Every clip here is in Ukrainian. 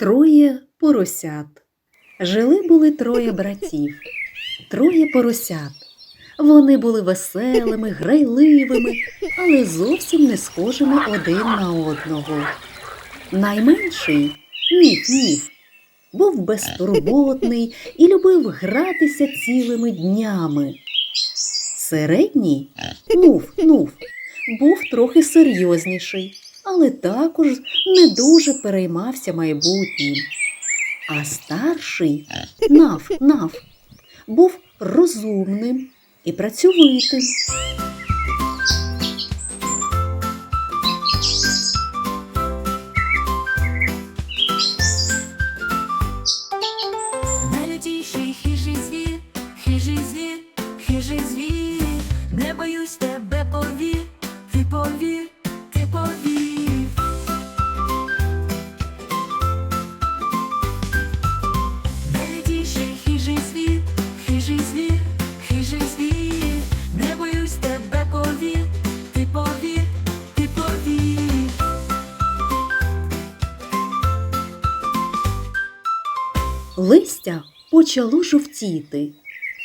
Троє поросят. Жили були троє братів, троє поросят. Вони були веселими, грайливими, але зовсім не схожими один на одного. Найменший ніф-ніф був безтурботний і любив гратися цілими днями. Середній нуф-нуф був трохи серйозніший, але також не дуже переймався майбутнім. А старший наф-наф був розумним і працьовитим. Хижий звір, хижий звір, не боюсь тебе повір, Листя почало жовтіти,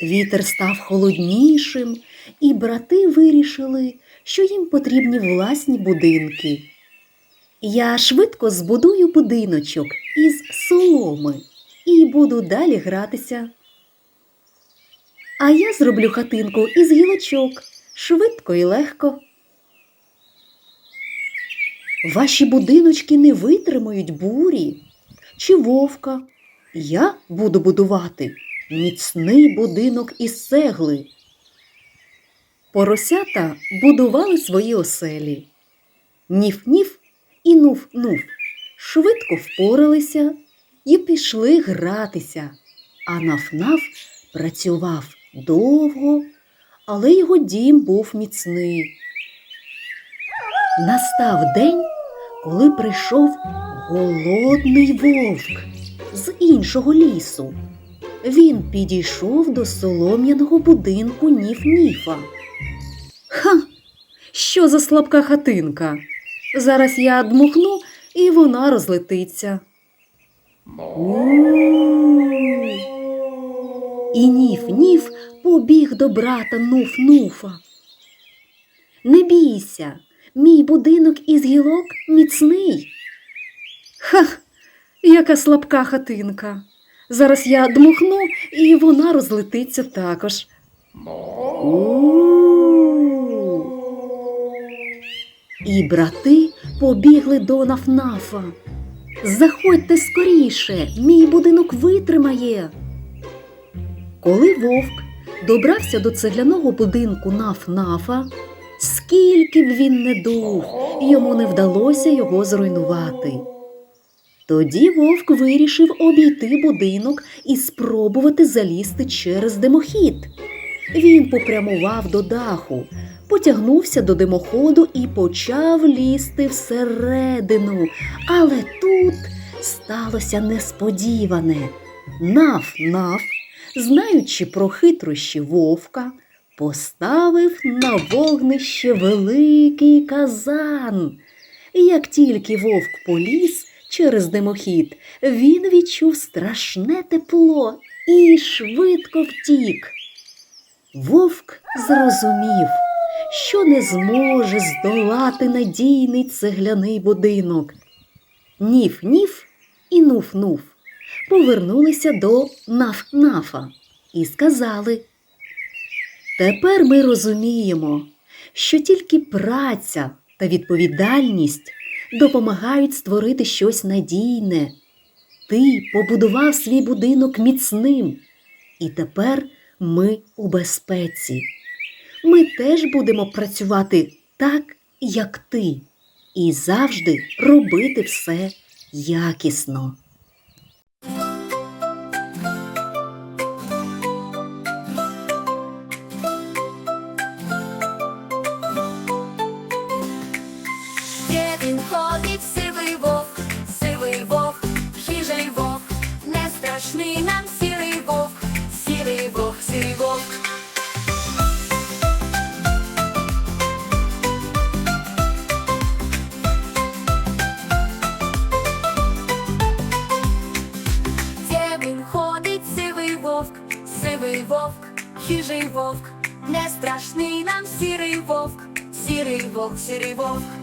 вітер став холоднішим, і брати вирішили, що їм потрібні власні будинки. Я швидко збудую будиночок із соломи і буду далі гратися. А я зроблю хатинку із гілочок швидко і легко. Ваші будиночки не витримають бурі чи вовка. Я буду будувати міцний будинок із цегли. Поросята будували свої оселі. Ніф-ніф і нуф-нуф швидко впоралися і пішли гратися, а наф-наф працював довго, але його дім був міцний. Настав день, коли прийшов голодний вовк з іншого лісу. Він підійшов до солом'яного будинку Ніф-Ніфа. Ха! Що за слабка хатинка? Зараз я дмухну, і вона розлетиться. І Ніф-Ніф побіг до брата Нуф-Нуфа. Не бійся, мій будинок із гілок міцний. Ха! Яка слабка хатинка. Зараз я дмухну, і вона розлетиться також. І брати побігли до Нафнафа. Заходьте скоріше, мій будинок витримає. Коли вовк добрався до цегляного будинку Нафнафа, скільки б він не дув, йому не вдалося його зруйнувати. Тоді вовк вирішив обійти будинок і спробувати залізти через димохід. Він попрямував до даху, потягнувся до димоходу і почав лізти всередину. Але тут сталося несподіване. Наф-наф, знаючи про хитрощі вовка, поставив на вогнище великий казан. Як тільки вовк поліз через димохід, він відчув страшне тепло і швидко втік. Вовк зрозумів, що не зможе здолати надійний цегляний будинок. Ніф-ніф і нуф-нуф повернулися до наф-нафа і сказали Тепер ми розуміємо, що тільки праця та відповідальність допомагають створити щось надійне. Ти побудував свій будинок міцним, і тепер ми у безпеці. Ми теж будемо працювати так, як ти, і завжди робити все якісно. Він ходить сивий вовк, сивий вовк, хижий вовк, не страшний нам сірий вовк, сірий вовк, сірий вовк. Ходить сивий вовк, сивий вовк, хижий вовк, не страшний нам сірий вовк, сірий вовк, сірий вовк.